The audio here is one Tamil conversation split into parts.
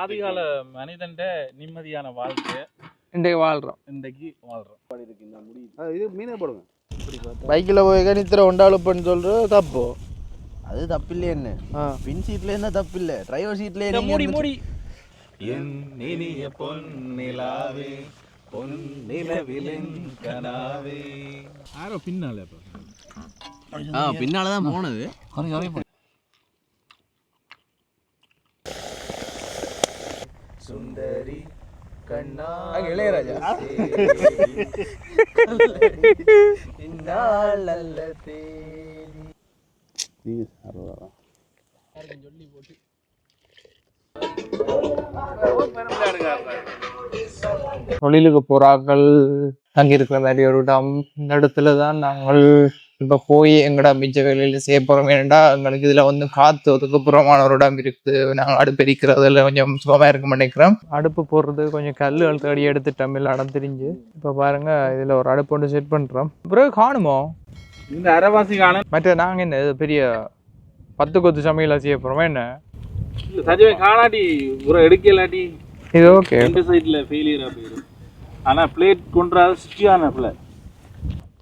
ஆதிகால மனிதன்ட நிம்மதியான வாழ்க்கை இன்றைக்கு வாழ்கிறோம் இன்றைக்கு வாழ்றோம். இது மீனே போடுங்க. பைக்கில் போய் நித்திர ஒண்டாளுப்பன்னு சொல்கிறது தப்பு? அது தப்பு இல்லையே என்ன பின் சீட்ல இருந்தா தப்பு இல்லை டிரைவர் சீட்ல மூடி மூடி. என் இனிய பொன்னிலாவே பொன்னிலவிலின் கனாவே. யாரோ பின்னால ஆ பின்னால தான் போனது. சுந்தரி கண்ணா இளையராஜா. நீங்கள் சாப்பிடுவா தொழிலுக்கு போறாக்கள் தங்கியிருக்கிற மாதிரி ஒரு இடம் இந்த இடத்துல தான் நாங்கள் இப்போ போய் எங்கடா மிச்ச வேலையில் செய்ய போகிறோம் ஏன்டா எங்களுக்கு இதில் வந்து காற்று ஒதுக்குப்புறமான ஒரு இடம் இருக்குது. நாங்கள் அடுப்பு எரிக்கிறதுல கொஞ்சம் சுகமாக இருக்க மாட்டேங்கிறோம். அடுப்பு போடுறது கொஞ்சம் கல்லுகள் தேடி எடுத்துட்டோம். இல்லை இடம் தெரிஞ்சு. இப்போ பாருங்க இதில் ஒரு அடுப்பு ஒன்று செட் பண்ணுறோம் பிறகு காணுமோ? இந்த அரைவாசி காண மற்ற நாங்கள் என்ன இது பெரிய பத்து கொத்து சமையலாக செய்ய போகிறோமா என்ன? சஜிவை காணாட்டி ஒரு எடுக்கலாட்டி இது ஓகே ரெண்டு சைடுல ஃபெயிலியரா போயிடும். ஆனா பிளேட் கொண்டாது சுச்சியான பிள்ளை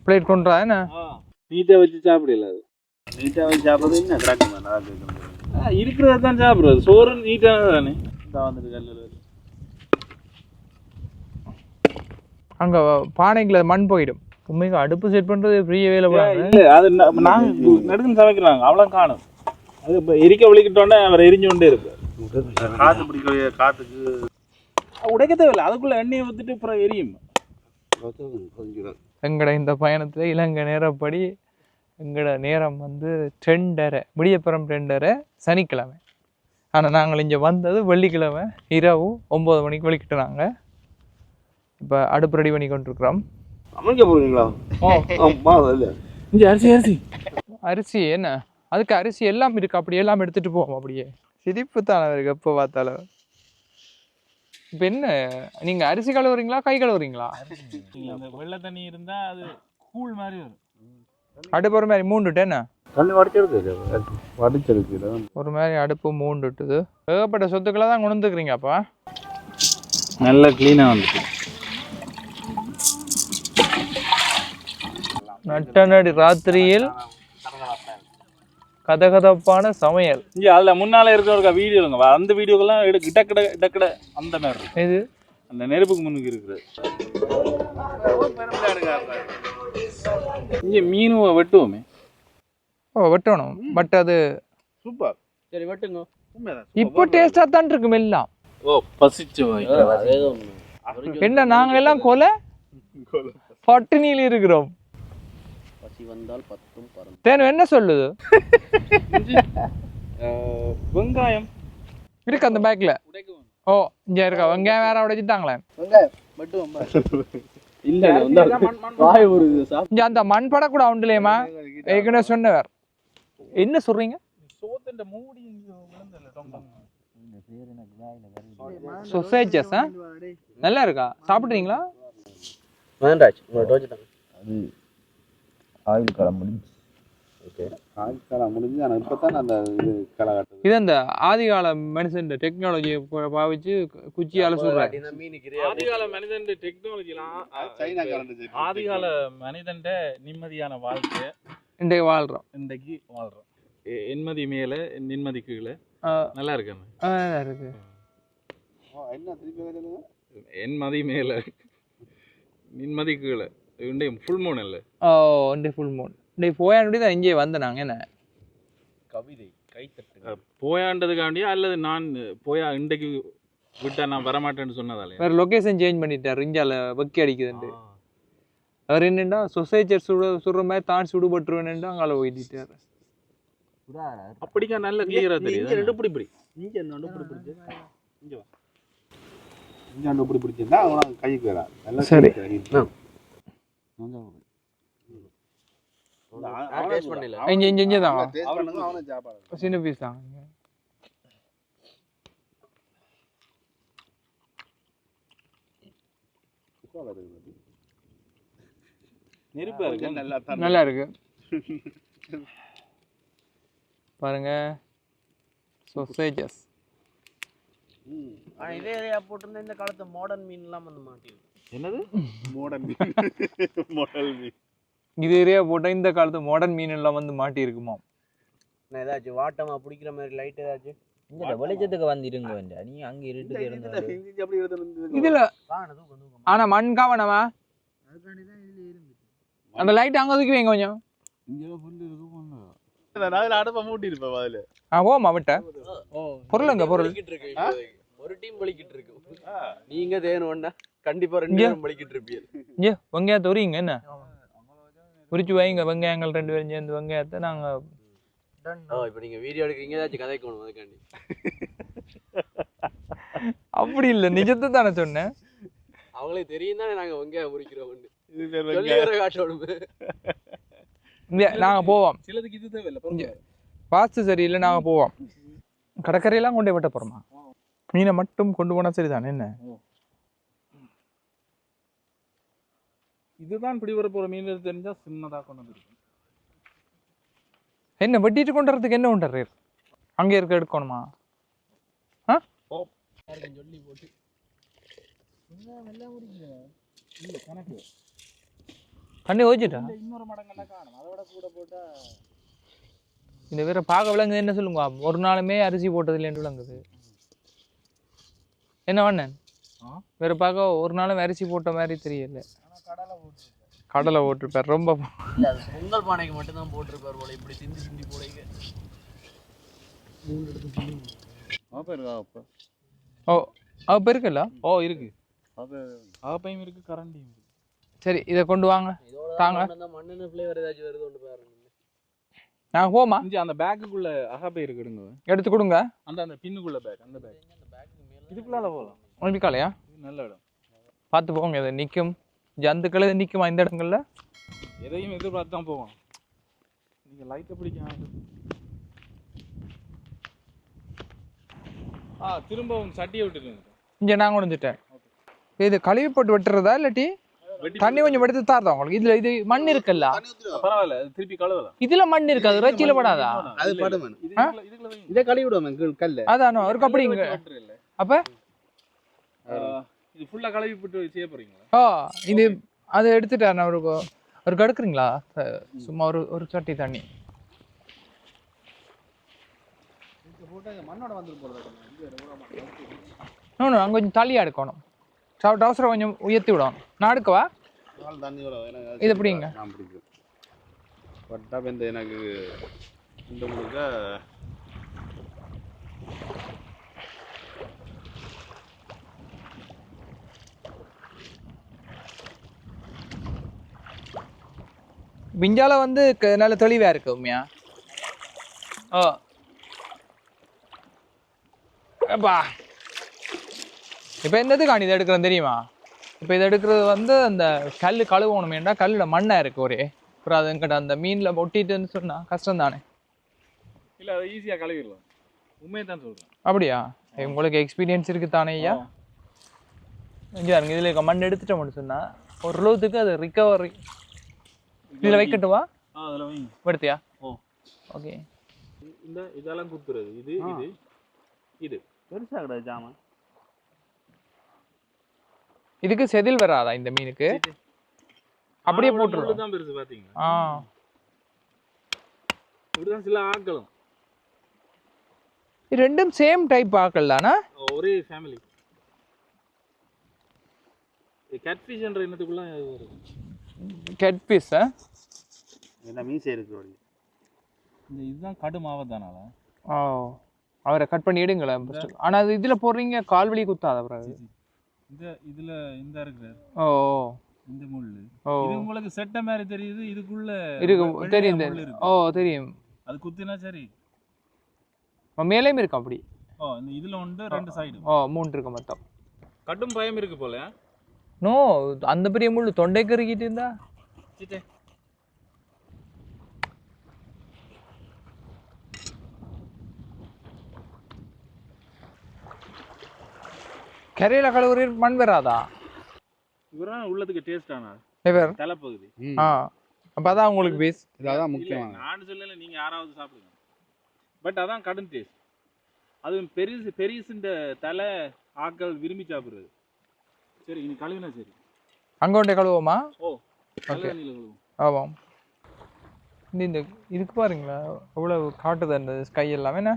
பிளேட் கொண்டுறா என்ன? நீட்டா வச்சு சாப்பிடல அது. நீட்டாக வச்சு சாப்பிட்றது என்ன? கிடக்கு நல்லா கேட்குறது இருக்கிறத தான் சாப்பிடுறது. சோறு நீட்டான தானே? இந்த வந்துட்டு கல்லில் அங்கே பானைக்குள்ள மண் போயிடும். உண்மைக்கு அடுப்பு செட் பண்ணுறது பெரிய வேலை இல்ல அது நாங்க நடுக்குன்னு சமைக்கிறாங்க. அவ்வளோ காணும். அது இப்போ எரிக்க விളിக்கிட்டோன்னே அவர் எரிஞ்சு கொண்டே இருப்பார். காற்று பிடிக்கக்கூடிய காற்றுக்கு உடைக்க தேவையில்லை அதுக்குள்ள எண்ணெயை ஊற்றிட்டு அப்புறம் எரியும். எங்கட இந்த பயணத்தில் இலங்கை நேரப்படி எங்கட நேரம் வந்து ரெண்டரை விடியப்புறம் ரெண்டரை சனிக்கிழமை. ஆனால் நாங்கள் இங்கே வந்தது வெள்ளிக்கிழமை இரவு ஒம்பது மணிக்கு வெளிக்கிட்டுனாங்க இப்போ அடுப்பு ரெடி பண்ணி கொண்டிருக்கிறோம். அமைக்க போகிறீங்களா இங்கே அரிசி அரிசி. அரிசி என்ன? அதுக்கு அரிசி எல்லாம் இருக்கு அப்படி எல்லாம் எடுத்துட்டு போவோம் அப்படியே. சிரிப்பு தானே இருக்கு எப்போ பார்த்தாலும். இப்போ என்ன? நீங்கள் அரிசி கழுவுறீங்களா கை கழுவுறீங்களா? வெள்ளை தண்ணி இருந்தா அது கூழ் மாதிரி வரும். அடுப்பு ஒரு மாதிரி மூண்டுட்டு என்ன? தண்ணி வடிச்சிருக்கு வடிச்சிருக்கு ஒரு மாதிரி அடுப்பு மூண்டுட்டுது. ஏகப்பட்ட சொத்துக்களை தான் கொண்டு வந்துக்கிறீங்கப்பா நல்ல க்ளீனாக வந்துட்டு. நட்ட நடு ராத்திரியில் கதகதப்பான சமையல். இங்கே அதில் முன்னால இருக்கிற வீடியோ இல்லைங்க. அந்த வீடியோக்கெல்லாம் எடு கிட்ட கிட கிட்ட கிட அந்த மாதிரி இருக்கும் இது அந்த நெருப்புக்கு முன்னுக்கு இருக்கிறது இங்கே மீனுவை வெட்டுவோமே. ஓ வெட்டணும். பட் அது சூப்பர். சரி வெட்டுங்க. இப்போ டேஸ்டாக தான் இருக்கும் எல்லாம் ஓ பசிச்சு என்ன நாங்க எல்லாம் கொலை? பட்டினியில் இருக்கிறோம். தேனு என்ன சொல்லுது? வெங்காயம். இருக்கு அந்த பேக்ல ஓ இங்க இருக்கா. வெங்காயம் வேற உடைச்சிட்டாங்களே. இல்லை வாய் ஒரு இங்க அந்த மண் படக்கூட உண்டுலேமா ஏற்கனவே சொன்னவர். என்ன சொல்றீங்க? சொசைச்சஸ் நல்லா இருக்கா? சாப்பிட்றீங்களா அது ஆயில் காலம் முடிஞ்சு காலம் முடிஞ்சு ஆனால் இப்போ தான் அந்த இது களை காட்டுது. இது அந்த ஆதிகால மனுஷன் டெக்னாலஜியை பாவிச்சு குச்சியால சொல்றாரு ஆதிகால மனிதன் டெக்னாலஜிலாம் சைனா ஆதிகால மனிதன்ட நிம்மதியான வாழ்க்கை இன்றைக்கு வாழ்றோம். இன்றைக்கு வாழ்றோம். எ- என்மதி மேல நிம்மதி கீழே. நல்லா இருக்கு நல்லா இருக்கு. என்ன திருப்பி என்மதி மேல. நிம்மதி கீழே. ஃபுல் மூன் இல்லை ஓ இன்றைக்கு ஃபுல் மூன் இன்றைக்கு போயாண்டி தான் இங்கே வந்தேன் நாங்க என்ன? கவிதை கைத்தட்டு. போயாண்டதுக்காண்டியா அல்லது நான் போயா இன்றைக்கு விட்டா நான் வரமாட்டேன்னு சொன்னதாலே? வேற லொகேஷன் சேஞ்ச் பண்ணிட்டார் இஞ்சால வெக்கி அடிக்குதுன்ட்டு. அவர் என்னண்டா சொசைச்சர் சுட சுடுற மாதிரி தான் சுடுபட்டுருவேன்டா அங்கால போயிட்டாரு அப்படிக்கா நல்ல கிளியரா தெரியுது? ரெண்டு பிடி பிடி இங்கே ரெண்டு பிடி பிடிச்சு இங்கே வா. இங்கே ரெண்டு பிடி பிடிச்சிருந்தா அவன் கைக்கு வரா நல்லா சரி. இங்க இங்க இங்க தான். சின்ன பீஸ் தான். நெருப்பா இருக்கு. நல்லா நல்லா இருக்கு. பாருங்க. ஆனா இதே ஏரியா போட்டிருந்தா இந்த காலத்து மாடர்ன் மீன் எல்லாம் வந்து மாட்டிருக்கு. என்னது? மாடர்ன் மீன். மாடல் மீன். இது ஏரியா போட்டால் இந்த காலத்து மாடர்ன் மீன் எல்லாம் வந்து மாட்டி இருக்குமா நான் ஏதாச்சும் வாட்டமா பிடிக்கிற மாதிரி லைட் ஏதாச்சும்? வெளிச்சத்துக்கு வந்துருங்க வேண்டிய நீ அங்க இருந்து இருந்தது இதுல ஆனா மண் காவனமா அந்த லைட் அங்க தூக்கி வைங்க கொஞ்சம். இங்கே அடுப்பை மூட்டி இருப்பேன் அதில் ஆ ஓமா விட்ட பொருளுங்க பொருள் ஒரு டீம் பலிக்கிட்டு இருக்கு நீங்க தேணும்னா கண்டிப்பா ரெண்டு இங்க. பேரும் பலிக்கிட்டு இருப்பீங்க இங்கே வெங்காயத்தை உரிங்க என்ன? உரிச்சு வைங்க வெங்காயங்கள் ரெண்டு பேரும் சேர்ந்து வெங்காயத்தை நாங்க ஓ இப்போ நீங்க வீடியோ எடுக்கிறீங்க ஏதாச்சும் கதைக்கணும் அதுக்காண்டி. அப்படி இல்ல நிஜத்தை தானே சொன்னேன். அவங்களே தெரியும் தானே நாங்க வெங்காயம் முறிக்கிறோம் இது பேர் காட்டணும் இங்க நாங்க போவோம். சிலதுக்கு இது தேவையில்லை. வாஸ்து சரியில்லை நாங்க போவோம். கடற்கரையெல்லாம் கொண்டு போய் வெட்ட போறோமா? மீனை மட்டும் கொண்டு போனா சரிதானே என்ன? இதுதான் பிடி வர போற மீன் தெரிஞ்சா சின்னதா கொண்டு வந்துருக்கும் என்ன வெட்டிட்டு கொண்டு வரதுக்கு என்ன உண்டர் அங்கே அங்க இருக்க எடுக்கணுமா? ஆ? சொல்லி போட்டு கணக்கு தண்ணி ஓச்சிட்டா இன்னொரு மடங்கெல்லாம் காணும் அதோட கூட போட்டா இந்த வேற பார்க்க விளங்குது என்ன சொல்லுங்க? ஒரு நாளுமே அரிசி போட்டது இல்லைன்னு விளங்குது. என்ன வண்ணன்? வேற பார்க்க ஒரு நாளும் அரிசி போட்ட மாதிரி தெரியல. கடலை போட்டிருப்பார் ரொம்ப இல்ல அது பொங்கல் பானைக்கு மட்டும் தான் போட்டிருப்பாரு போல இப்படி சிந்தி சிந்தி அப்போ அப்போ ஓ அவ பெருக்கல ஓ இருக்கு. அப்போ ஆப்பையும் இருக்கு கரண்டியும் இருக்கு. சரி இதை கொண்டு வாங்க. தாங்க. மண்ணெண்ணெய் ஃப்ளேவர் ஏதாச்சும் வருது ஒன்று பாருங்க. நாங்க போமா? இஞ்சி அந்த பேக்குக்குள்ள அகப்பை இருக்குடுங்க எடுத்து கொடுங்க. அந்த அந்த பின்னுக்குள்ள பேக் அந்த பேக் இதுக்குள்ளால போகலாம். இது நல்ல இடம். பார்த்து போங்க இது நிற்கும் ஜந்துக்கள் இது நிற்குமா இந்த இடங்கள்ல? எதையும் எதிர்பார்த்து தான் போவோம். நீங்க லைட்டை பிடிக்க ஆ திரும்பவும் சட்டியை விட்டுருங்க இங்கே நான் கொண்டு வந்துட்டேன். இது கழுவி போட்டு வெட்டுறதா இல்லாட்டி தண்ணி கொஞ்சம் எடுத்து தாரதா உங்களுக்கு? இதுல இது மண் இருக்குல்ல? பரவாயில்ல. திருப்பி கழுவலாம். இதுல மண் இருக்கு? அது இறைச்சியில படாதா? அது படும்? இது கழுவி விடுவோம் கல் அதானோ ஒரு இல்ல. அப்ப? இது ஃபுல்லா கழுவி போட்டு செய்ய போறீங்களா? ஓ இது அதை எடுத்துட்டார் நான். ஒரு ஒரு கடுக்குறீங்களா? சும்மா ஒரு ஒரு சட்டி தண்ணி. மண்ணோட அங்கே கொஞ்சம் தள்ளியா எடுக்கணும் சவு டவுசரை கொஞ்சம் உயர்த்தி விடணும். நான் எடுக்கவா இது எப்படிங்க? பட்டா எனக்கு இந்த முழுக்க விஞ்சால வந்து நல்ல தெளிவா இருக்கு உண்மையா ஓ. அப்பா இப்போ என்னது காணி இதை எடுக்கிறேன் தெரியுமா? இப்போ இதை எடுக்கிறது வந்து அந்த கல் கழுவணுமேண்டா கல்லில் மண்ணா இருக்கு ஒரே. அப்புறம் அது எங்கிட்ட அந்த மீனில் ஒட்டிட்டுன்னு சொன்னா கஷ்டம் தானே இல்ல அதை ஈஸியா கழுவிடலாம். உண்மையை தான் சொல்றேன். அப்படியா? உங்களுக்கு எக்ஸ்பீரியன்ஸ் இருக்கு தானே ஐயா? இங்கே இதில் மண் எடுத்துட்டோம்னு சொன்னா ஓரளவுக்கு அது ரிகவரி இதில் வைக்கட்டுவா அதில் வைங்க. எடுத்தியா ஓ. ஓகே. இந்த இதெல்லாம் குத்துறது. இது இது இது. பெருசாக கிடையாது ஜாமான். இதுக்கு செதில் வராதா இந்த மீனுக்கு? அப்படியே போட்டுருவோம் தான் பெருசு பாத்தீங்களா? ஆ. இப்படிதான் சில ஆக்களும். இது ரெண்டும் சேம் டைப் ஆக்கலானா ஒரே ஃபேமிலி கேட்ஃபிஷ்ன்ற இனத்துக்குள்ள வருது கெட் பீஸ் என்ன மீசை இருக்கு இந்த இதுதான் கடும் ஆபத்தானால ஓ அவரை கட் பண்ணி எடுங்களேன் first. ஆனா அது இதுல போடுறீங்க கால்வலி குத்தாத பிறகு? இந்த இதுல இந்த இருக்கு ஓ இந்த முள்ளு. ஓ. இது உங்களுக்கு செட்ட மாதிரி தெரியுது இதுக்குள்ள இருக்கு தெரியும். ஓ தெரியும். அது குத்தினா சரி. மேலேயும் இருக்கும் அப்படி. ஓ இந்த இதுல உண்டு ரெண்டு சைடு ஓ மூணு இருக்கு மொத்தம். கடும் பயம் இருக்கு போல நோ அந்த பெரிய முள்ளு தொண்டை கருகிட்டு இருந்தா? கரையில கழுவுற மண் வராதா? இவரான் உள்ளதுக்கு டேஸ்ட் ஆனா? இவர்? தலைப்பகுதி. ஆ அப்ப அதான் உங்களுக்கு பீஸ் இதான் இல்ல முக்கியமான. நான் சொல்லல நீங்க யாராவது சாப்பிடுங்க. பட் அதான் கடும் டேஸ்ட் அது பெருசு பெரிசுன்ற தலை ஆக்கள் விரும்பி சாப்பிடுறது. சரி இனி கழுவினா சரி. அங்கே கொண்டே கழுவோமா ஓ கழுவும் ஆமாம். இந்த இதுக்கு பாருங்களா எவ்வளோ காட்டுது அந்த ஸ்கை எல்லாமே என்ன?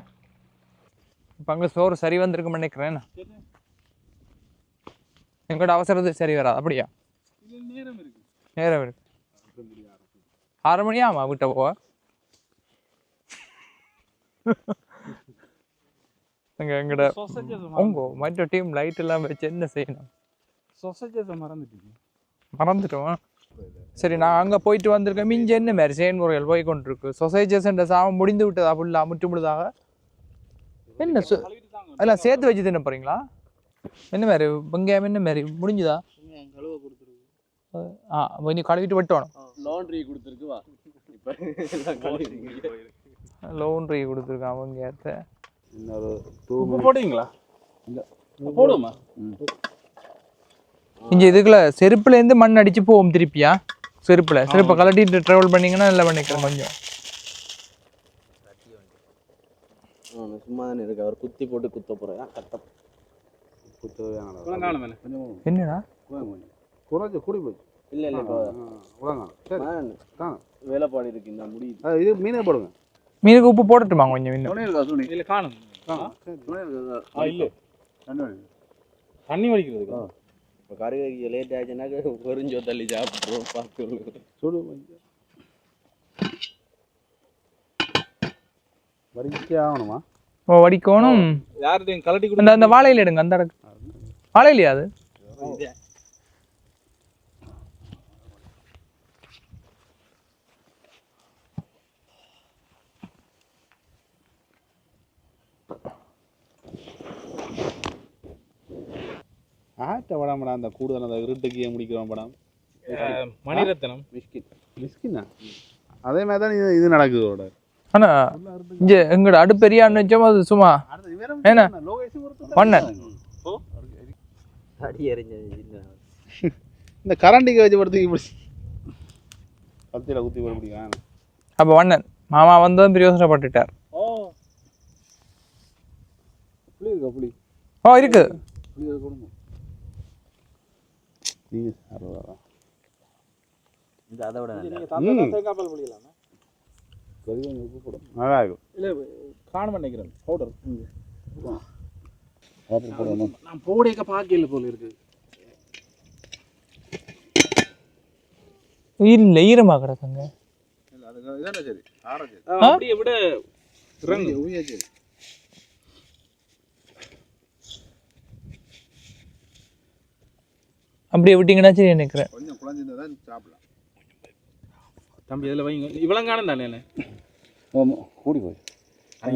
இப்போ அங்கே சோறு சரி வந்திருக்குன்னு நினைக்கிறேன் என்ன? எங்களோட அவசரத்துக்கு சரி வராது அப்படியா? நேரம் இருக்கு. நேரம் இருக்கு. ஆறு மணி ஆமா விட்ட போவ எங்க எங்கட உங்க மற்ற டீம் லைட் எல்லாம் வச்சு என்ன செய்யணும்? சொசைட்டிஸை மறந்துட்டீங்க. மறந்துட்டோம். சரி நான் அங்க போயிட்டு வந்திருக்கேன். மிஞ்ச என்ன மாதிரி செயல்முறைகள் போய் கொண்டிருக்கு. சொசைட்டிஸ் என்ற சாமம் முடிந்து விட்டதா ஃபுல்லா முற்று முழுதாக? என்ன அதெல்லாம் சேர்த்து வச்சு தின்ன போறீங்களா? என்ன மாதிரி வெங்காயம் என்ன மாதிரி முடிஞ்சுதா? கழுவ கொடுத்துருக்கு ஆ இனி கழுவிட்டு வெட்டணும். லாண்ட்ரி கொடுத்துருக்கு வா. இப்ப எல்லாம் கழுவிட்டீங்க. லோன்ட்ரி கொடுத்துருக்கான் உப்பு போடுவீங்களா? இல்லை போடுவோமா இங்க இதுக்குள்ள செருப்புல இருந்து மண் அடிச்சு போவோம் திருப்பியா? செருப்புல. செருப்பை கலட்டிட்டு ட்ராவல் பண்ணீங்கன்னா நல்லா பண்ணிக்கிறேன் கொஞ்சம். சும்மா தானே இருக்கு அவர் குத்தி போட்டு குத்த போறேன். கத்த இவ்வளோ காணும் என்ன கொஞ்சம் என்னடா? குறைஞ்சு கூடி போச்சு. இல்ல இல்ல உலகம் வேலைப்பாடு இருக்கு இந்த அது இது மீனே போடுங்க. மீனுக்கு உப்பு போடட்டுமா கொஞ்சம் இன்னும் இல்லை காணும். இல்லை. தண்ணி வடிக்கிறதுக்கு. இப்போ கருகறிக்கு லேட் ஆச்சுன்னாக்க பொறிஞ்சோ தள்ளி சாப்பிட்றோம் பார்த்து சுடு வடிச்சே ஆகணுமா? ஓ வடிக்கணும். யார்கிட்டையும் கலட்டி அந்த அந்த வாழையில எடுங்க அந்த வாழையிலையா அது? ஆட்ட படம் அந்த கூடுதல் அந்த இருட்டுக்கு ஏன் முடிக்கிறோம் படம். மணிரத்னம். மிஸ்கிட் மிஸ்கின்னா அதே மாதிரி தான் இது இது நடக்குது இதோட ஆனா இங்க எங்கட அடுப்பெரியான்னு வச்சோம் அது சும்மா? பண்ணேன். அடி சின்ன இந்த கரண்டிக்கு வச்சு படுத்துக்கு இப்படி கத்தியில் குத்தி போட முடியும் அப்ப வண்ணன் மாமா வந்ததும் பிரயோசனப்பட்டுட்டார். ஓ. புளி இருக்கா புளி? ஓ இருக்கு. புளி கொடுங்க. அறுபதா இது அதை விட. நீங்கள் தேங்காய் புளியலாமா. கொஞ்சம் உப்பு போடும் நல்லா இருக்கும் இல்லை காணும் நினைக்கிறேன் பவுடர் வாட்டர் போடணும். நான் போடையக்க பார்க்கல போல இருக்கு. இல்ல ஈரமா கிடக்குங்க அப்படியே விட இறங்கு சரி. அப்படியே விட்டீங்கன்னா சரி நினைக்கிறேன். கொஞ்சம் குழஞ்சிருந்தா தான் சாப்பிடலாம். தம்பி இதில் வைங்க. இவ்வளோ காணும் தானே கூடி போய்.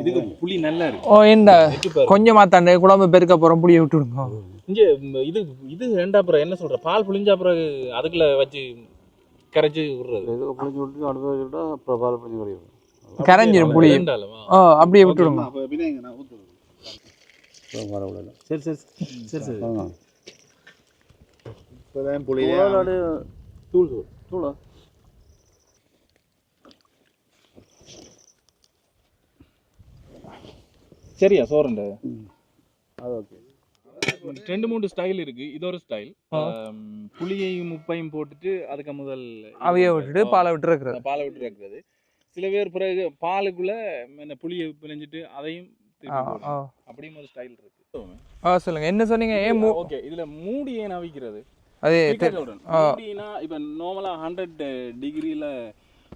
இதுக்கு புளி நல்லா இருக்கு. ஓ இந்த கொஞ்சமா தாண்டே குழம்பு பெருக்க போறோம் புளிய விட்டுடுங்க இங்கே இது இது ரெண்டா அப்புறம் என்ன சொல்ற? பால் புளிஞ்சா பிறகு அதுக்குள்ள வச்சு கரைச்சி விடுறது. இதுக்கு புளிஞ்சு விட்டு அடுப்பு வச்சுட்டா அப்புறம் பால் புளிஞ்சு குடிக்கும் கரைஞ்சிரும் புளி. ஓ அப்படியே விட்டுடுங்க சரி சரி. சரி சரி. இப்போதான் புளி தூள் தூள். தூளா? சரியா சோறுண்ட? அது ஓகே. ரெண்டு மூணு ஸ்டைல் இருக்கு. இது ஒரு ஸ்டைல் புளியையும் உப்பையும் போட்டுட்டு அதுக்கு முதல் அவைய விட்டுட்டு பாலை விட்டு இருக்கிறது அந்த பாலை விட்டு இருக்கிறது சில பேர் பிறகு பாலுக்குள்ள இந்த புளியை பிழிஞ்சிட்டு அதையும். அப்படியும் ஒரு ஸ்டைல் இருக்கு. ஆ சொல்லுங்க. என்ன சொன்னீங்க? ஏன் மூ ஓகே இதுல மூடி ஏன் அவிக்கிறது? அது. மூடினா இப்ப நார்மலா ஹண்ட்ரட் டிகிரில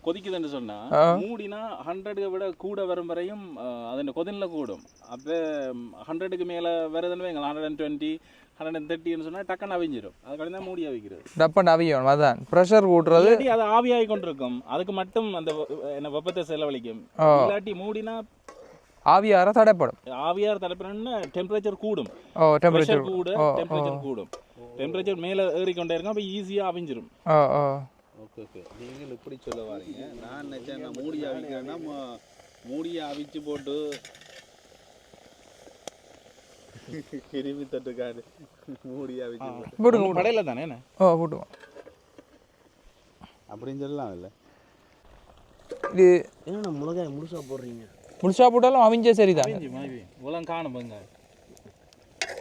கொதிக்குதுன்னு சொன்னா. மூடினா ஹண்ட்ரடுக்கு விட கூட வரும் வரையும் அதன் கொதினில் கூடும். அப்போ ஹண்ட்ரடுக்கு மேல வருதுன்னு வைங்களா hundred and twenty hundred and தேர்ட்டின்னு சொன்னா டக்குன்னு அவிஞ்சிடும் அதுக்காக தான் மூடி அவிக்கிறது. டப்பன் அவியணும் அதான். ப்ரெஷர் கூட்டுறது அது ஆவியாகி கொண்டிருக்கும். அதுக்கு மட்டும் அந்த என்ன வெப்பத்தை செலவழிக்கும். இல்லாட்டி மூடினா ஆவியார தடைப்படும். ஆவியார் தலைப்பினா டெம்பரேச்சர் கூடும். ஓ டெம்பரேச்சர் கூட டெம்பரேச்சர் கூடும். டெம்பரேச்சர் மேல ஏறிக்கொண்டே இருக்கும் அப்போ ஈஸியாக அவிஞ்சிரும். ஓ ஓ ஓகே ஓகே. நீங்கள் இப்படி சொல்ல வாரீங்க. நான் நினச்சேன் நான் மூடி அவிக்கிறேன்னா மூடியை அவிச்சு போட்டு கிருமி தட்டுக்காடு மூடி அவிச்சு போட்டு. போடுங்க. கடையில் தானே என்ன? ஓ போட்டுவோம். அப்படின்னு சொல்லலாம் இல்லை? இது என்னண்ணா மிளகாய் முழுசா போடுறீங்க? முழுசா போட்டாலும் அவிஞ்சே சரிதான். இவ்வளோ காணும் பாங்க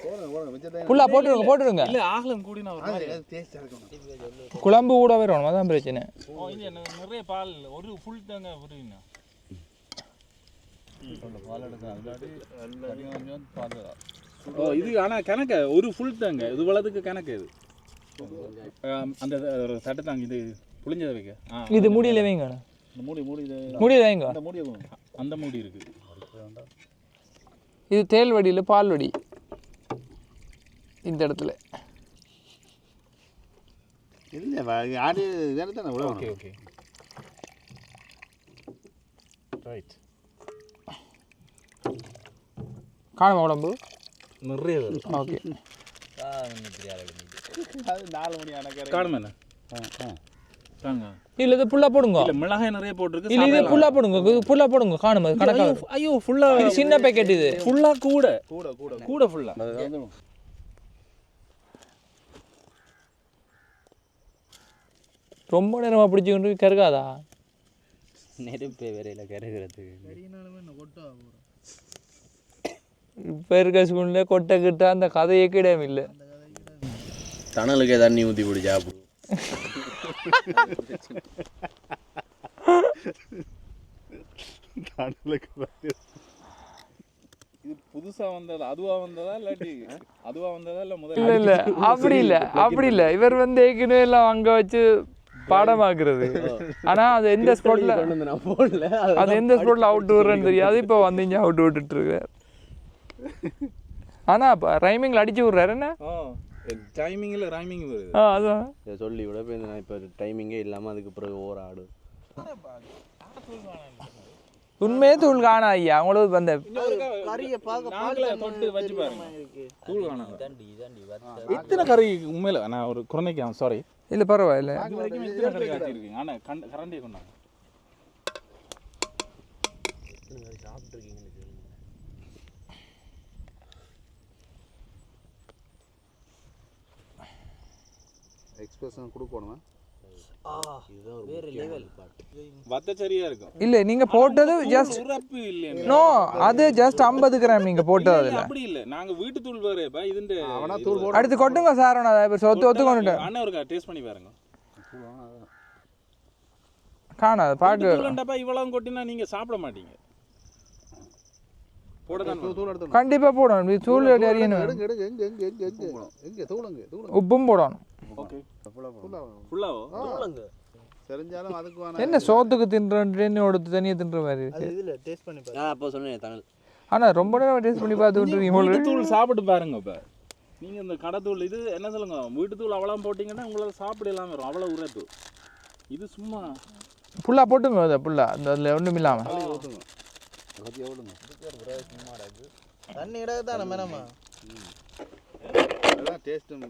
ஃபுல்லாக போட்டுருங்க போட்டுருங்க. இல்லை ஆகலம் கூடினா குழம்பு கூட வரணும் அதான் பிரச்சனை. ஓ இங்க நெ- நிறைய பால் ஒரு ஃபுல் தாங்க புரியுங்க ஓ இது ஆனா கணக்கு ஒரு ஃபுல் தாங்க. இது வளதுக்கு கணக்கு இது. அந்த ஒரு தட்டை தாங்க இது. புளிஞ்சதை வைக்க. இது முடியல வைங்க. இந்த மூடி மூடி முடியல வைங்க. அந்த மூடி அந்த மூடி இருக்கு. இது தேல் வடியில் பால் வடி. இந்த இடத்துல. இல்லை ஆடு இதான தானே ஓகே விடணும் ஓகே ரைட் காணுமா உடம்பு? நிறைய ஓகே அது நாலு மணி ஆனால் காணுமே என்ன? தாங்க. இல்லை இது புல்லா போடுங்க. இல்ல மிளகாய் நிறைய போட்டிருக்கு இல்லை இது சாப்பிடலாம். புல்லா போடுங்க. புல்லா போடுங்க. காணுமா? கணக்கா? ஐயோ, ஃபுல்லா சின்ன பேக்கெட் இது. ஃபுல்லா கூட. கூட கூட. கூட ஃபுல்லா ரொம்ப நேரமாக பிடிச்சிக்கிட்டு கருகாதா? நெருப்பே வரையில கருகிறதுக்கு. இப்போ இருக்க சூழ்நிலை கொட்டை கிட்ட அந்த கதையே கிடையாது. இல்லை தணலுக்கே தண்ணி ஊற்றி பிடி சாப்பிடு இது புதுசா வந்ததா? அதுவா வந்ததா இல்லாட்டி அதுவா வந்ததா இல்ல இல்லை முதல்ல இல்லை. அப்படி இல்லை. அப்படி இல்லை. இவர் வந்து ஏற்கனவே எல்லாம் அங்கே வச்சு பாடமாக்குறது ஆனால் அது எந்த ஸ்பாட்டில் கொண்டு வந்து நான் போடல. அது எந்த ஸ்பாட்டில் அவுட் விடுறேன்னு தெரியாது. இப்போ வந்து இங்கே அவுட் விட்டுட்டு இருக்கார் ஆனால் இப்போ ரைமிங்கில் அடிச்சு விட்றாரு. என்ன? டைமிங்ல ரைமிங் வருது. ஆ அதான் சொல்லி விட இப்போ நான் இப்போ டைமிங்கே இல்லாமல் அதுக்கு பிறகு ஓர ஆடு. உண்மையே தூள் காணா. ஐயா உங்களுக்கு அந்த இத்தனை கறி உண்மையில? நான் ஒரு குறைக்க சாரி இல்லை பரவாயில்ல. எக்ஸ்பிரஷன் கொடுக்கணுமா? இல்லை நீங்கள் போட்டது ஜஸ்ட் நோ அது ஜஸ்ட் ஐம்பது கிராம் நீங்கள் போட்டது அப்படி இல்ல. நாங்க வீட்டு தூள் வேறு இப்ப இதுண்டு அவனா தூள் போட அடுத்து கொட்டுங்க சார் நான் இப்போ சொத்து ஒத்து கொண்டுட்டேன் அண்ணா ஒரு டேஸ்ட் பண்ணி பாருங்க. காணாது தூளண்டப்பா இவ்வளவு கொட்டினா நீங்க சாப்பிட மாட்டீங்க. கண்டிப்பாக போடணும். இது தூள் அறியணும் எடுங்க எடுங்க எங்க எங்க எங்க எங்க எங்க தூளுங்க தூளுங்க. உப்பும் போடணும். என்ன சோத்துக்கு தின்றேன்னு எடுத்து தனியாக தின்ற மாதிரி அது இருக்கு இதில் டேஸ்ட் பண்ணி பாரு. நான் அப்போ சொன்னேன் தமிழ் ஆனால் ரொம்ப நேரம் டேஸ்ட் பண்ணி இருக்கீங்க தூள் சாப்பிட்டு பாருங்க இப்ப நீங்க இந்த கடை தூள் இது என்ன சொல்லுங்க? வீட்டு தூள் அவ்வளோ போட்டீங்கன்னா உங்களால சாப்பிட இல்லாம வரும். அவ்வளவு உரத்து இது சும்மா. ஃபுல்லாக போட்டுங்க அதை ஃபுல்லாக அந்த அதில் ஒன்றும் இல்லாமல் பத்தியா விடுங்க தண்ணி இடக்கு தானே மேனம்மா அதான் டேஸ்ட்டும்.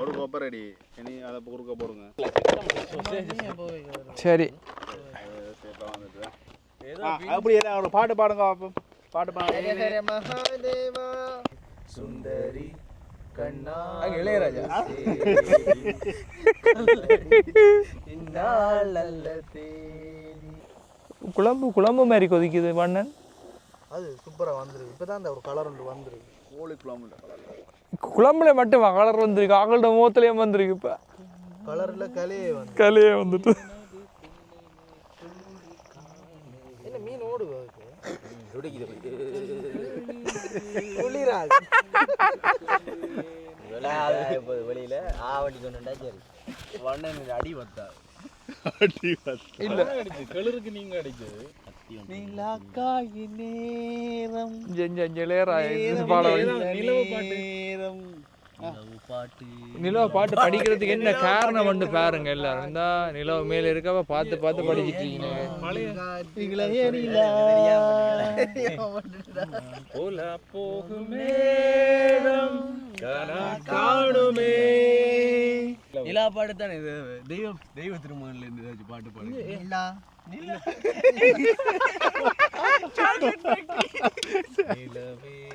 ஒரு கொப்பர் அடி. இனி அதை குறுக்க போடுங்க. சரி. அப்படி ஒரு பாட்டு பாடுங்க பாப்போம் பாட்டு பாடுங்க மகாதேவா. சுந்தரி கண்ணா இளையராஜா. இந்நாள் நல்ல தேதி குழம்பு குழம்பு மாதிரி கொதிக்குது பண்ணன் அது சூப்பராக வந்துருக்கு இப்போ தான் அந்த ஒரு கலர் ஒன்று வந்துருக்கு கோழி குழம்பு குழம்புல மட்டும் கலர் வந்திருக்கு. அவங்களோட முகத்துலேயும் வந்திருக்கு இப்போ. கலரில் கலையே வந்து கலையே வந்துட்டு. என்ன மீன் குளிராது. வெளியில. ஆவட்டி கொண்டுட்டா சரி. வண்ணன் அடி வத்தா. கிளருக்கு நீங்க அடிச்சது. நிலாக்காயி நேரம். பாட்டு. நிலவ பாட்டு படிக்கிறதுக்கு என்ன காரணம் வந்து பாருங்க எல்லாரும் இந்த நிலவு மேல இருக்கவ பார்த்து பார்த்து படிச்சிட்டு இருக்கீங்க போல போகுமேடம் காணுமே நிலா பாட்டு தானே இது தெய்வம் தெய்வ திருமகன்ல இருந்து ஏதாச்சும் பாட்டு பாடுங்க நிலவே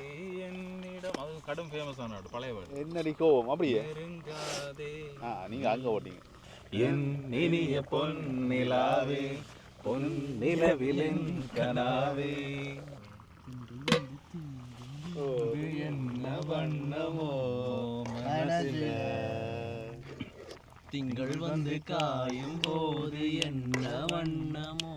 ஃபேமஸான பாட்டு பழைய பாட்டு என்னடி கோவம் அப்படியே. ஆ நீங்கள் அங்கே ஓட்டிங்க. என் இனிய பொன் நிலாவே நிலவிலின் கனாவே. என்ன வண்ணமோ மனசில? திங்கள் வந்து காயும் போது என்ன வண்ணமோ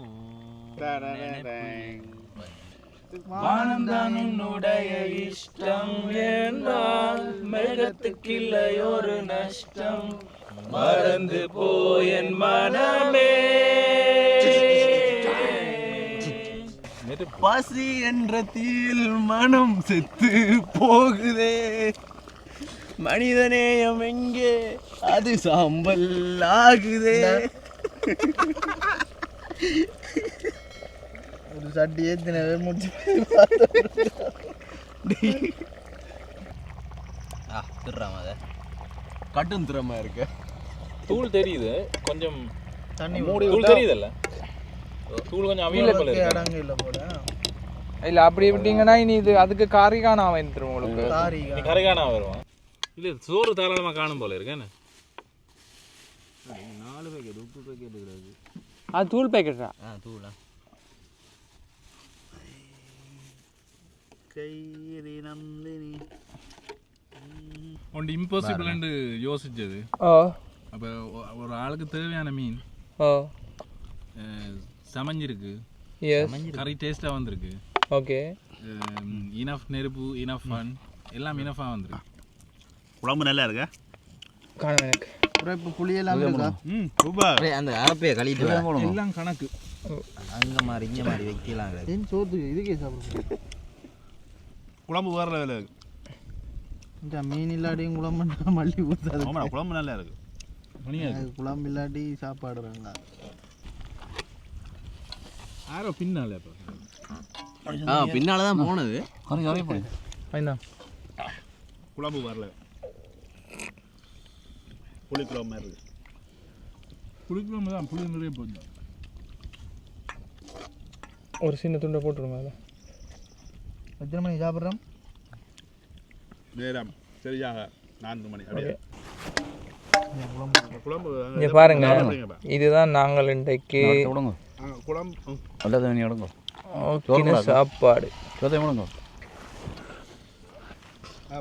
வானம்தான் உன்னுடைய இஷ்டம் என்றால் மிருகத்துக்கில்லை ஒரு நஷ்டம். மறந்து போயன் மனமே. பசி என்ற தீயில் மனம் செத்து போகுதே. மனிதநேயம் எங்கே? அது சாம்பல் ஆகுதே. ஒரு சட்டி ஏத்தினவே முடிச்சு ஆ திருறாம அதை கட்டும் திறமா இருக்க தூள் தெரியுது கொஞ்சம் தண்ணி தூள் தெரியுதல்ல தூள் கொஞ்சம் அவைலபிள் இருக்கு அடங்கு இல்லை போல இல்ல அப்படி விட்டீங்கன்னா இனி இது அதுக்கு காரிகான வந்துரும் உங்களுக்கு சாரி நீ கரைகானா வருவான் இல்ல சோறு தாராளமா காணும் போல இருக்கு என்ன நாலு பேக்கெட் உப்பு பேக்கெட் அது தூள் பேக்கெட்டா ஆ தூளா கைரி நந்தினி ஒன்று இம்பாசிபிள்னு யோசிச்சது. ஓ அப்போ ஒரு ஆளுக்கு தேவையான மீன். சமைஞ்சிருக்கு. எஸ் கறி டேஸ்ட்டாக வந்திருக்கு. ஓகே. இனஃப் நெருப்பு இனஃப் ஃபன் எல்லாம் இனஃபாக வந்திருக்கு. குழம்பு நல்லா இருக்கா? காணும் எனக்கு அப்புறம் இப்போ புளியெல்லாம் இருக்கா? ம். சூப்பர். அப்படியே அந்த அரப்பையை கழிட்டு வா. எல்லாம் கணக்கு அங்க மாதிரி இங்க மாதிரி வைக்கலாம். சோத்துக்கு இதுக்கே சாப்பிடுறோம் குழம்பு வேற லெவலில் இருக்கு. இந்த மீன் இல்லாட்டியும் குழம்பு மல்லி ஊற்றாது ஆமாடா குழம்பு நல்லா இருக்கு. மணியா குழம்பு இல்லாட்டி சாப்பாடுறாங்க யாரோ பின்னால இப்போ ஆ பின்னால தான் போனது. என்ன குழம்பு வரல. புளி குழம்பு மாதிரி இருக்கு. புளிக்குழம்பு தான் புளி நிறைய போச்சு ஒரு சின்ன துண்டை போட்டுருங்க அதில் எத்தனை மணிக்கு சாப்பிட்றோம்? நேரம் சரியாக நான்கு மணி. அப்படியே? இங்க பாருங்க. இதுதான் நாங்கள் இன்றைக்கு சாப்பாடு.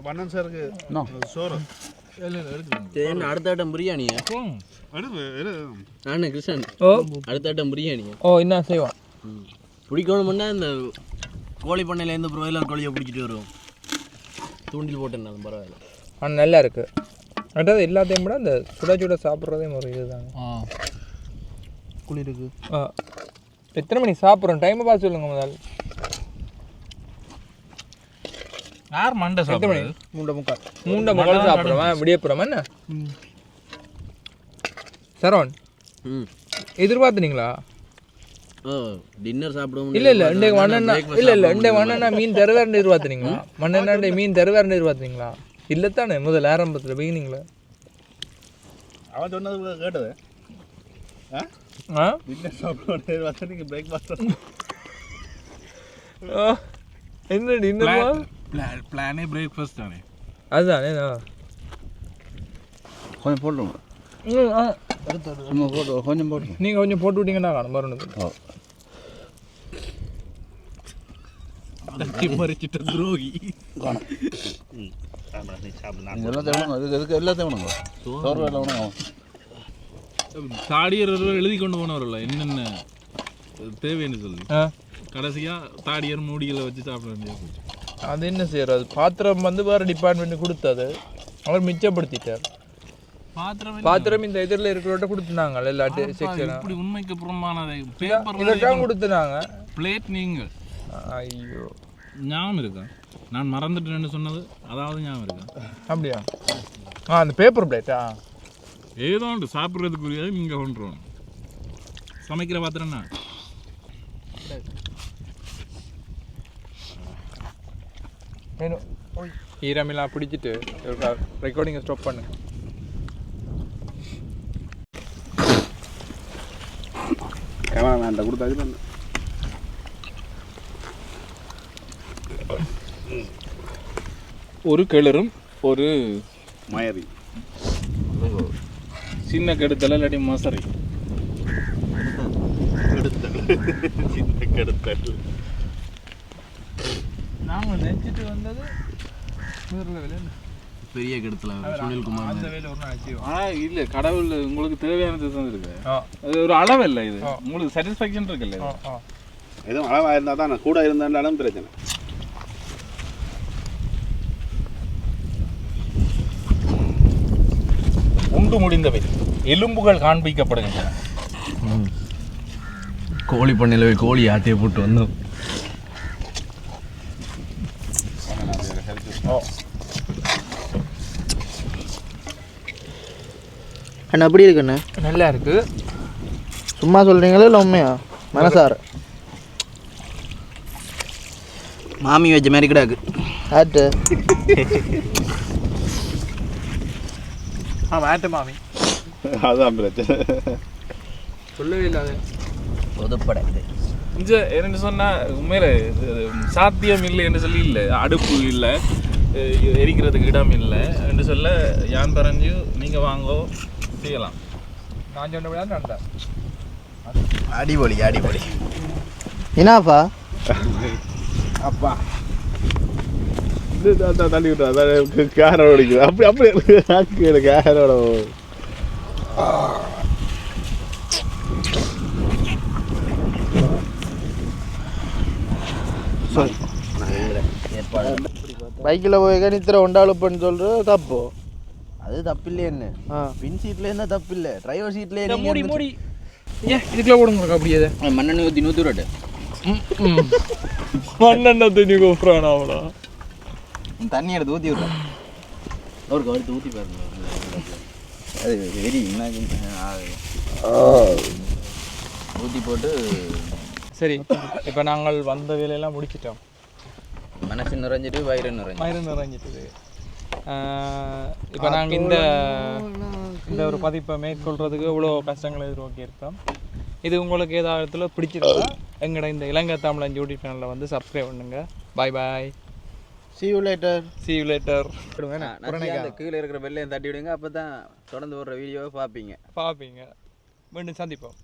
பண்ணன் சாருக்கு சோறு. அடுத்த ஆட்டம் பிரியாணியா? நானே கிருஷ்ணன். ஓ. அடுத்த ஆட்டம் பிரியாணியா? ஓ என்ன செய்வோம்? பிடிக்கணும்னா இந்த கோழி பண்ணையிலேருந்து ப்ராய்லர் கோழியை பிடிச்சிட்டு வருவோம். தூண்டில் போட்டேன்னாலும் பரவாயில்ல. ஆனால் நல்லா இருக்கு. அதாவது எல்லாத்தையும் விட அந்த சுட சுட சாப்பிட்றதே ஒரு இதுதாங்க. குளிருக்கு ஆ. எத்தனை மணிக்கு சாப்பிட்றோம்? டைமை பார்த்து சொல்லுங்க முதல். யார் மண்டை மணி? சாப்பிடுறது? மூண்டை முக்கால். மூண்டை முக்கால் சாப்பிட்றோம்? விடியப்புறமா என்ன? சரவண் ம். எதிர்பார்த்துனீங்களா? டின்னர் சாப்பிடுவோம் இல்ல இல்ல இன்றைக்கு மண்ணெண்ணா இல்ல இல்ல இன்றைக்கு மண்ணெண்ணா மீன் தருவாருன்னு எதிர்பார்த்துனீங்களா மண்ணெண்ணா மீன் தருவாருன்னு எதிர்பார்த்தீங்களா? இல்லத்தானே முதல் ஆரம்பத்துல பிகினிங்ல அவன் சொன்னது கேட்டது. ஆ? டின்னர் சாப்பிடுவோம் நீங்கள் பிரேக்ஃபாஸ்ட் ஆ, என்னடி இன்னுமா பிளானே பிரேக்ஃபாஸ்ட் தானே. அதுதானே. கொஞ்சம் போட்டுருங்க. ம், ஆ. போட்டு கொஞ்சம் போட்டுருங்க. நீங்க கொஞ்சம் போட்டு விட்டீங்கன்னா காணும் மறுபடியும் மறிச்சிட்ட துரோகி ஆமாம் நீ சாப்பிடு நான் நீங்கள் எல்லாத்தையும் வேணுங்க இதுக்கு இதுக்கு எல்லாத்தையும் வேணுங்க சோறு வேலை வேணுங்க தாடியர் எழுதி கொண்டு போனவர்ல என்னென்ன தேவைன்னு சொல்லி. கடைசியா தாடியர் மூடிகளை வச்சு சாப்பிட வேண்டியது போச்சு அது என்ன செய்யறது பாத்திரம் வந்து வேற டிபார்ட்மெண்ட் கொடுத்தது அவர் மிச்சப்படுத்திட்டார் பாத்திரம் பாத்திரம் இந்த இதில் இருக்கிறவட்ட கொடுத்துனாங்க எல்லா செக்ஷன் இப்படி உண்மைக்கு புறம்பானதை பேப்பர் இதெல்லாம் கொடுத்துனாங்க பிளேட் நீங்கள் ஐயோ ஞாபகம் இருக்கா? நான் மறந்துட்டேன்னு சொன்னது அதாவது ஞாபகம் இருக்கா? அப்படியா? ஆ அந்த பேப்பர் பிளேட்டா ஏதோ ஒன்று சாப்பிட்றதுக்குரியது நீங்கள் கொண்டுருவோம். சமைக்கிற பாத்திரம்னா வேணும் ஈரமெல்லாம் பிடிச்சிட்டு ரெக்கார்டிங்கை ஸ்டாப் பண்ணு. கேமராமேன்ட்ட கொடுத்தாச்சு ஒரு கிளறும் ஒரு மயரி சின்ன கெடுத்தல இல்லாட்டி மசரி சின்ன கெடுத்தல். நாங்கள் நினச்சிட்டு வந்தது பெரிய கெடுத்துல? சுனில்குமார் அந்த வேலை ஒரு நாள் செய்வோம் ஆனா இல்ல கடவுள் உங்களுக்கு தேவையானது தந்திருக்கு. அது ஒரு அளவு இல்லை இது. உங்களுக்கு சாட்டிஸ்ஃபேக்ஷன் இருக்குல்ல எதுவும் அளவாக இருந்தால் தான் நான் கூட இருந்தாலும் பிரச்சனை. உண்டு முடிந்தவை. எலும்புகள் காண்பிக்கப்படுகின்றன. கோழி பண்ணையில் போய் கோழி ஆட்டையை போட்டு வந்தோம். அண்ணா எப்படி இருக்குண்ணே நல்லா இருக்கு. சும்மா சொல்கிறீங்களா இல்லை உண்மையா? மனசார. மாமி வச்ச மாதிரி கிடாக்கு. ஆட்டு. ஆ வேட்ட மாமி. அதுதான் பிரச்சனை. சொல்லவே இல்லாத. சொதப்படை இது இங்க என்னன்னு சொன்னா உண்மையில சாத்தியம் இல்லை என்று சொல்லி இல்லை. அடுப்பு இல்லை. எரிக்கிறதுக்கு இடம் இல்லை என்று சொல்ல யான் பறஞ்சு நீங்க வாங்கோ செய்யலாம். நான் சொன்னபடி தான். நடந்தேன் அடிபொலி அடிபொலி. இனாஃபா அப்பா. தள்ளி விட்டா அதான் கேரோட அடிக்குது அப்படி அப்படி ஆக்கு கேரோட பைக்கில் போய் நித்திர ஒண்டாளுப்பன்னு சொல்கிறது தப்பு அது தப்பில்லை என்ன பின் சீட்ல இருந்தா தப்பில்லை டிரைவர் சீட்ல மூடி மூடி ஏன் இதுக்குள்ள போடுங்க அப்படியே மண்ணெண்ணெய் ஊற்றி நூற்றி விடட்டு மண்ணெண்ண தண்ணி கூப்பிட்றான் அவ்வளோ தண்ணி எடுத்து ஊற்றி விடுறேன் ஒரு கவர்த்து ஊற்றி பாருங்க. அது வெரி ஊற்றி போட்டு. சரி இப்போ நாங்கள் வந்த வேலையெல்லாம் முடிச்சிட்டோம். மனசு நிறைஞ்சிட்டு வயிறு நிறைஞ்சு மயிறு நிறைஞ்சிட்டுது இப்போ நாங்கள் இந்த இந்த ஒரு பதிப்பை மேற்கொள்றதுக்கு இவ்வளோ கஷ்டங்களை எதிர்நோக்கி இருக்கோம் இது உங்களுக்கு ஏதாவது பிடிச்சிருந்தா எங்களோட இந்த இலங்கை தமிழன் யூடியூப் சேனலில் வந்து சப்ஸ்கிரைப் பண்ணுங்க. Bye bye see you later. See you later. அந்த கீழே இருக்கிற வெள்ளையும் தட்டி விடுங்க அப்போ தான் தொடர்ந்து வர்ற வீடியோவை பார்ப்பீங்க. பார்ப்பீங்க. மீண்டும் சந்திப்போம்.